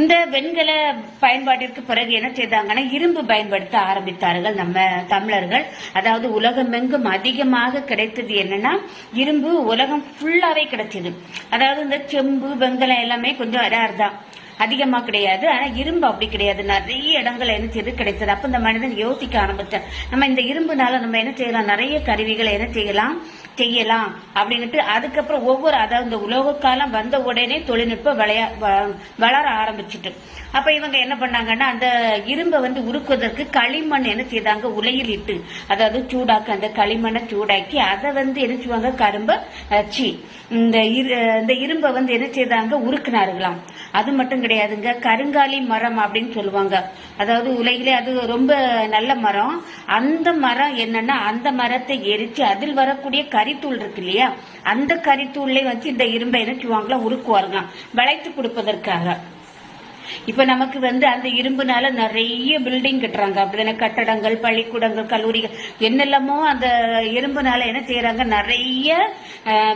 இந்த வெண்கல பயன்பாட்டிற்கு பிறகு என்ன செய்தாங்கன்னா இரும்பு பயன்படுத்த ஆரம்பித்தார்கள் நம்ம தமிழர்கள். அதாவது உலகமெங்கும் அதிகமாக கிடைத்தது என்னன்னா இரும்பு உலகம் ஃபுல்லாவே கிடைச்சது அதாவது இந்த செம்பு வெண்கலம் எல்லாமே கொஞ்சம் ரேர் தான் அதிகமா கிடையாது. ஆனா இரும்பு அப்படி கிடையாது. நிறைய இடங்கள் என்ன செய்து கிடைத்தது. அப்ப இந்த மனிதன் யோசிக்க ஆரம்பிச்சான். நம்ம இந்த இரும்புனால நம்ம என்ன செய்யலாம்? நிறைய கருவிகளை என்ன செய்யலாம்? செய்யலாம் அப்படின்னுட்டு அதுக்கப்புறம் ஒவ்வொரு அதாவது இந்த உலோக காலம் வந்த உடனே தொழில்நுட்பம் விளையா வ- வளர ஆரம்பிச்சிட்டு. அப்ப இவங்க என்ன பண்ணாங்கன்னா அந்த இரும்பை வந்து உருக்குவதற்கு களிமண் என்ன செய்தாங்க? உலையில் இட்டு அதாவது சூடாக்க அந்த களிமண்ணை சூடாக்கி அதை வந்து என்ன செய்வாங்க? கரும்பு சி இந்த இரு- இந்த இரும்பை வந்து என்ன செய்தாங்க? உருக்குனார்களாம். அது மட்டும் கிடையாதுங்க. கருங்காலி மரம் அப்படின்னு சொல்லுவாங்க. அதாவது உலகிலே அது ரொம்ப நல்ல மரம். அந்த மரம் என்னன்னா அந்த மரத்தை எரிச்சு அதில் வரக்கூடிய கரித்தூள் இருக்கு இல்லையா? அந்த கரித்தூள்லேயே வச்சு இந்த இரும்பை என்ன செய்வாங்களா? உருக்குவார்களாம். வளைத்து கொடுப்பதற்காக. இப்ப நமக்கு வந்து அந்த இரும்புனால நிறைய பில்டிங் கட்டுறாங்க. அப்படிதானே கட்டடங்கள் பள்ளிக்கூடங்கள் கல்லூரிகள் என்னெல்லாமோ அந்த இரும்புனால என்ன செய்யறாங்க? நிறைய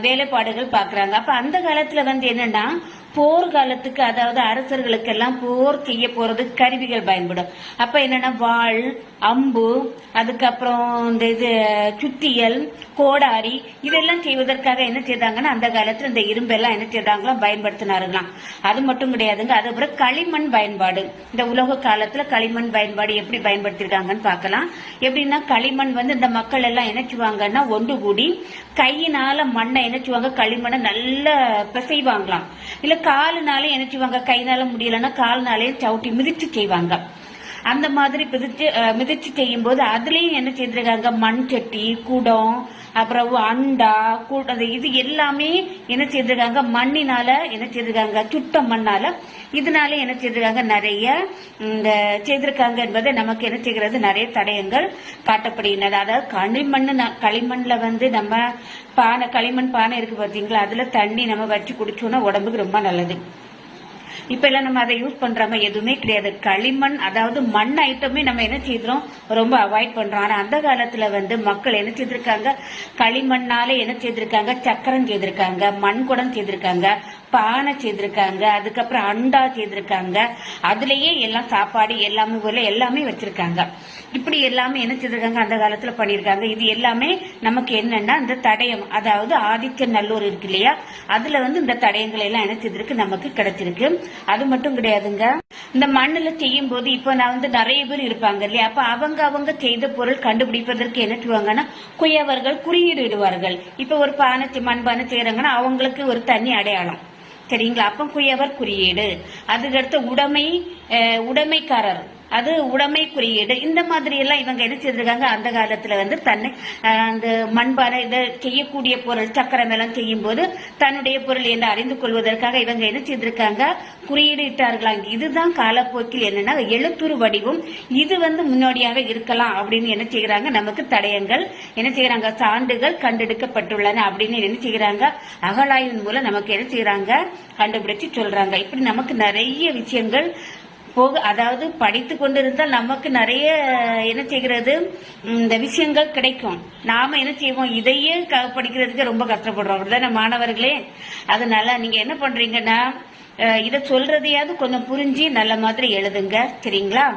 வேலைப்பாடுகள் பாக்குறாங்க. அப்ப அந்த காலத்துல வந்து என்னன்னா போர் காலத்துக்கு அதாவது அரசர்களுக்கெல்லாம் போர் செய்ய போறது கருவிகள் பயன்படும். அப்ப என்னன்னா வாள் அம்பு அதுக்கப்புறம் இந்த இது சுத்தியல் கோடாரி இதெல்லாம் செய்வதற்காக என்ன செய்தாங்கன்னா அந்த காலத்துல இந்த இரும்பெல்லாம் என்ன செய்தாங்களாம்? பயன்படுத்தினாருங்களாம் அது மட்டும் கிடையாதுங்க. அதுக்கப்புறம் களிமண் பயன்பாடு. இந்த உலக காலத்துல களிமண் பயன்பாடு எப்படி பயன்படுத்திருக்காங்கன்னு பார்க்கலாம். எப்படின்னா களிமண் வந்து இந்த மக்கள் எல்லாம் இணைச்சுவாங்கன்னா ஒன்று கூடி கையினால மண்ணை என்ன களிமண்ணை நல்லா பிசைவாங்களாம். இல்ல காலுனாலே என்ன கைனால முடியலன்னா கால்னாலே சவுட்டி மிதிச்சு செய்வாங்க. அந்த மாதிரி பிதிச்சு மிதிச்சு செய்யும் போது அதுலயும் என்ன செய்திருக்காங்க மண் சட்டி குடம் அப்புறம் அண்டா கூ- அந்த இது எல்லாமே என்ன செய்திருக்காங்க மண்ணினால என்ன செய்திருக்காங்க சுட்ட மண்ணால இதனால என்ன செய்திருக்காங்க நிறைய இந்த செய்திருக்காங்க என்பதை நமக்கு என்ன செய்கிறது? நிறைய தடயங்கள் காட்டப்படுகின்றன. அதாவது களிமண் ந- களிமண்ல வந்து நம்ம பானை களிமண் பானை இருக்கு பாத்தீங்களா அதுல தண்ணி நம்ம வச்சு குடிச்சோம்னா உடம்புக்கு ரொம்ப நல்லது. இப்ப எல்லாம் நம்ம அதை யூஸ் பண்றாங்க எதுவுமே கிடையாது. களிமண் அதாவது மண் ஐட்டமே நம்ம என்ன செய்கிறோம் ரொம்ப அவாய்ட் பண்றோம். ஆனா அந்த காலத்துல வந்து மக்கள் என்ன செய்திருக்காங்க? களிமண்ணால என்ன செய்திருக்காங்க? சக்கரம் செய்திருக்காங்க. மண் குடம் செய்திருக்காங்க. பானை செய்திருக்காங்க அதுக்கப்புறம் அண்டா செய்திருக்காங்க அதுலயே எல்லாம் சாப்பாடு எல்லாமே போல எல்லாமே வச்சிருக்காங்க. இப்படி எல்லாமே என்ன செய்திருக்காங்க? அந்த காலத்துல பண்ணிருக்காங்க இது எல்லாமே நமக்கு என்னன்னா இந்த தடயம் அதாவது ஆதித்ய நல்லூர் இருக்கு இல்லையா? அதுல வந்து இந்த தடயங்கள் எல்லாம் என்ன செய்திருக்கு? நமக்கு கிடைச்சிருக்கு. அது மட்டும் கிடையாதுங்க. இந்த மண்ணுல செய்யும் போது இப்ப நான் வந்து நிறைய பேர் இருப்பாங்க இல்லையா? அப்ப அவங்க அவங்க செய்த பொருள் கண்டுபிடிப்பதற்கு என்ன செய்வாங்கன்னா குயவர்கள் குறியீடு இடுவார்கள். இப்ப ஒரு பானை செ- மண்பானை செய்யறாங்கன்னா அவங்களுக்கு ஒரு தனி அடையாளம். சரிங்களா? அப்போ குயவர் குறியீடு. அதுக்கடுத்து உடைமை உடைமைக்காரர். அது உடைமை குறியீடு. இந்த மாதிரி எல்லாம் இவங்க என்ன செய்திருக்காங்க? அந்த காலத்துல வந்து தன்னை அந்த மண்பானை இதை செய்யக்கூடிய பொருள் சக்கரம் எல்லாம் செய்யும் போது தன்னுடைய பொருள் என்று அறிந்து கொள்வதற்காக இவங்க என்ன செய்திருக்காங்க? குறியீடு இட்டார்களாம் இதுதான் காலப்போக்கில் என்னன்னா எழுத்துரு வடிவம். இது வந்து முன்னோடியாக இருக்கலாம் அப்படின்னு என்ன செய்யறாங்க நமக்கு தடயங்கள் என்ன செய்யறாங்க சான்றுகள் கண்டெடுக்கப்பட்டுள்ளன அப்படின்னு என்ன செய்யறாங்க அகழாய்வின் மூலம் நமக்கு என்ன செய்யறாங்க கண்டுபிடிச்சு சொல்றாங்க. இப்படி நமக்கு நிறைய விஷயங்கள் போக அதாவது படித்து கொண்டிருந்தால் நமக்கு நிறைய என்ன செய்கிறது? இந்த விஷயங்கள் கிடைக்கும். நாம என்ன செய்வோம்? இதையே க- படிக்கிறதுக்கு ரொம்ப கஷ்டப்படுறோம். அப்படிதானே மாணவர்களே? அதனால நீங்க என்ன பண்றீங்கன்னா இதை சொல்றதையாவது கொஞ்சம் புரிஞ்சு நல்ல மாதிரி எழுதுங்க. சரிங்களா?